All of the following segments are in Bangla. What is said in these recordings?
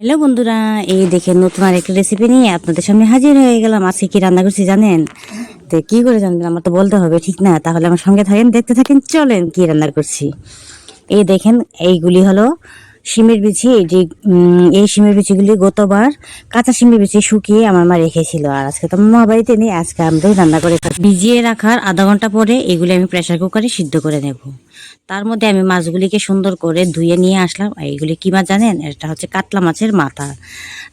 হ্যালো বন্ধুরা, এই দেখেন নতুন আর একটা রেসিপি নিয়ে আপনাদের সামনে হাজির হয়ে গেলাম। আজকে কি রান্না করছি জানেন? তো কি করে জানবেন? আমার তো বলতে হবে, ঠিক না? তাহলে আমার সঙ্গে থাকেন, দেখতে থাকেন, চলেন কি রান্না করছি। এই দেখেন, এইগুলি হলো শিমের বিচি যে এই শিমের বিচিগুলি গতবার কাঁচা শিমের বিচি শুকিয়ে আমার মা রেখেছিল। আর আজকে তো মা বাড়িতে নেই, আজকে আমরাই রান্না করে। ভিজিয়ে রাখার আধা ঘণ্টা পরে এগুলি আমি প্রেশার কুকারে সিদ্ধ করে নেব। তার মধ্যে আমি মাছগুলিকে সুন্দর করে ধুয়ে নিয়ে আসলাম। আর এইগুলি কি মাছ জানেন? এটা হচ্ছে কাতলা মাছের মাথা।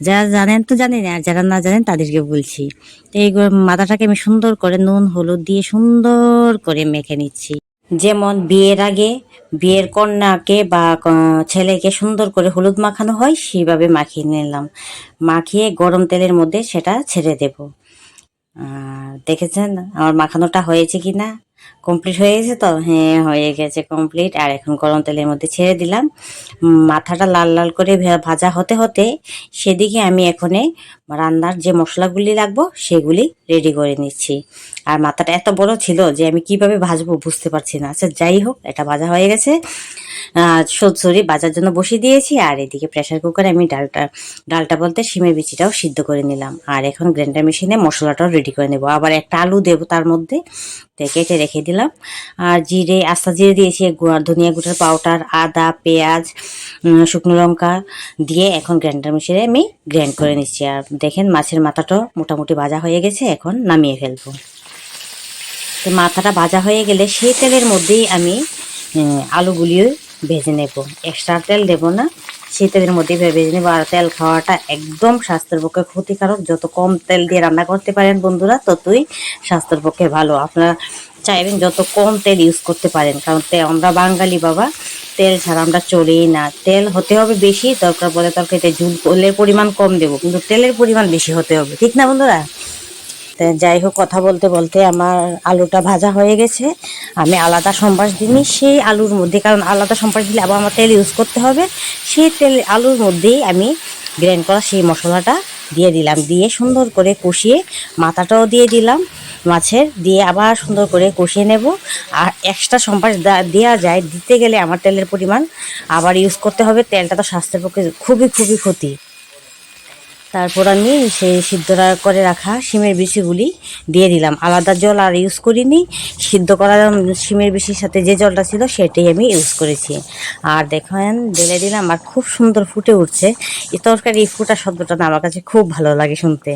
যারা জানেন তো জানেন, আর যারা না জানেন তাদেরকে বলছি। তো এই মাথাটাকে আমি সুন্দর করে নুন, হলুদ দিয়ে সুন্দর করে মেখে নিচ্ছি। যেমন বিয়ের আগে বিয়ের কন্যাকে বা ছেলেকে সুন্দর করে হলুদ মাখানো হয়, সেইভাবে মাখিয়ে নিলাম। মাখিয়ে গরম তেলের মধ্যে সেটা ছেড়ে দেব। আর দেখেছেন? আমার মাখানোটা হয়েছে কি না কমপ্লিট হয়ে গেছে তো? হ্যাঁ হয়ে গেছে কমপ্লিট আর এখন গরম তেলের মধ্যে ছেড়ে দিলাম। মাথাটা লাল লাল করে ভাজা হতে হতে সেদিকে আমি এখনে রান্নার যে মশলাগুলি লাগবো সেগুলি রেডি করে নিচ্ছি। আর মাথাটা এত বড় ছিল যে আমি কীভাবে ভাজবো বুঝতে পারছি না। আচ্ছা যাই হোক, এটা ভাজা হয়ে গেছে। সরসরি বাজার জন্য বসিয়ে দিয়েছি, আর এদিকে প্রেশার কুকারে আমি ডালটা ডালটা বলতে শিমের বিচিটাও সিদ্ধ করে নিলাম। আর এখন গ্রাইন্ডার মেশিনে মশলাটাও রেডি করে নেব। আবার একটা আলু দেবো তার মধ্যে কেটে রেখে দিলাম। আর জিরে, আস্তা জিরে দিয়েছি ধনিয়া গুঁড়ার পাউডার আদা, পেঁয়াজ শুকনো লঙ্কা দিয়ে এখন গ্রাইন্ডার মেশিনে আমি গ্রাইন্ড করে নিচ্ছি। আর দেখেন মাছের মাথাটাও মোটামুটি ভাজা হয়ে গেছে, এখন নামিয়ে ফেলব। তো মাথাটা ভাজা হয়ে গেলে সেই তেলের মধ্যেই আমি আলুগুলিও ভেজে নেব। এক্সট্রা তেল দেব না। সেই তেলের মধ্যেই ভেজে নেব আর তেল খাওয়াটা একদম স্বাস্থ্যের পক্ষে ক্ষতিকারক। যত কম তেল দিয়ে রান্না করতে পারেন বন্ধুরা, ততই স্বাস্থ্যের পক্ষে ভালো। আপনারা চাইবেন যত কম তেল ইউজ করতে পারেন, কারণ তে আমরা বাঙালি বাবা, তেল ছাড়া আমরা চলেই না। তেল হতে হবে বেশি দরকার পড়ে তরকারিতে ঝুল তেলের পরিমাণ কম দেবো, কিন্তু তেলের পরিমাণ বেশি হতে হবে। ঠিক না বন্ধুরা? যাই হোক, কথা বলতে বলতে আমার আলুটা ভাজা হয়ে গেছে। আমি আলাদা সম্বাস দিইনি, সেই আলুর মধ্যে, কারণ আলাদা সম্বাস দিলে আবার আমার তেল ইউজ করতে হবে। সেই তেল, আলুর মধ্যেই আমি গ্রাইন্ড করা সেই মশলাটা দিয়ে দিলাম। দিয়ে সুন্দর করে কষিয়ে মাথাটাও দিয়ে দিলাম, মাছের। দিয়ে আবার সুন্দর করে কষিয়ে নেব। আর এক্সট্রা সম্বাস দেওয়া যায়, দিতে গেলে আমার তেলের পরিমাণ আবার ইউজ করতে হবে। তেলটা তো স্বাস্থ্যের পক্ষে খুবই খুবই ক্ষতি। তারপর আমি সেই সিদ্ধ করে রাখা শিমের বিচিগুলি দিয়ে দিলাম। আলাদা জল আর ইউজ করিনি। সিদ্ধ করা শিমের বিচির সাথে যে জলটা ছিল সেটাই আমি ইউজ করেছি। আর দেখেন, ঢেলে দিলাম আর খুব সুন্দর ফুটে উঠছে। এই তরকারি ফুটা শব্দটা না আমার কাছে খুব ভালো লাগে শুনতে।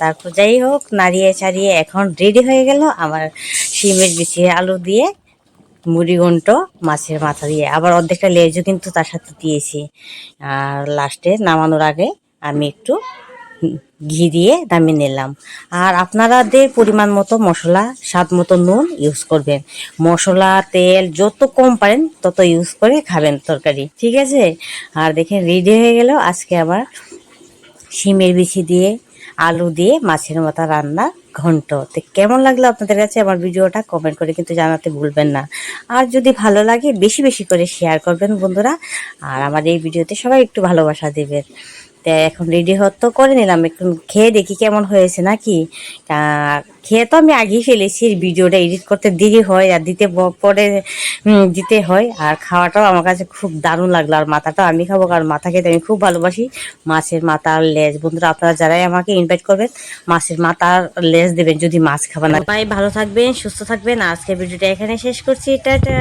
তারপর যাই হোক, নাড়িয়ে ছাড়িয়ে এখন রেডি হয়ে গেল আমার শিমের বিচি আলু দিয়ে মুড়িঘণ্ট মাছের মাথা দিয়ে। আবার অর্ধেকটা লেজও কিন্তু তার সাথে দিয়েছি। আর লাস্টে নামানোর আগে আমি একটু ঘি দিয়ে নামিয়ে নিলাম। আর আপনারাদের পরিমাণ মতো মশলা, স্বাদ মতো নুন ইউজ করবেন। মশলা, তেল যত কম পারেন, তত ইউজ করে খাবেন তরকারি। ঠিক আছে? আর দেখেন রেডি হয়ে গেল। আজকে আবার শিমের বিচি দিয়ে, আলু দিয়ে মাছের মাথা রান্না ঘন্ট। তো কেমন লাগল আপনাদের কাছে আমার ভিডিওটা? কমেন্ট করে কিন্তু জানাতে ভুলবেন না। আর যদি ভালো লাগে, বেশি বেশি করে শেয়ার করবেন বন্ধুরা। আর আমার এই ভিডিওতে সবাই একটু ভালোবাসা দেবেন। এখন রেডি তো করে নিলাম, একটু খেয়ে দেখি কেমন হয়েছে নাকি। খেয়ে তো আমি আগেই ফেলেছি, ভিডিওটা এডিট করতে দেরি হয়, আর দিতে পরে দিতে হয়। আর খাওয়াটাও আমার কাছে খুব দারুণ লাগল, আর মাথাটাও আমি খাব, কারণ মাথা খেতে আমি খুব ভালোবাসি। মাছের মাথা আর লেজ, বন্ধুরা, আপনারা যারাই আমাকে ইনভাইট করবেন, মাছের মাথা আর লেজ দেবেন, যদি মাছ খাবেন। না সবাই ভালো থাকবেন, সুস্থ থাকবেন। আজকে ভিডিওটা এখানে শেষ করছি, টাটা!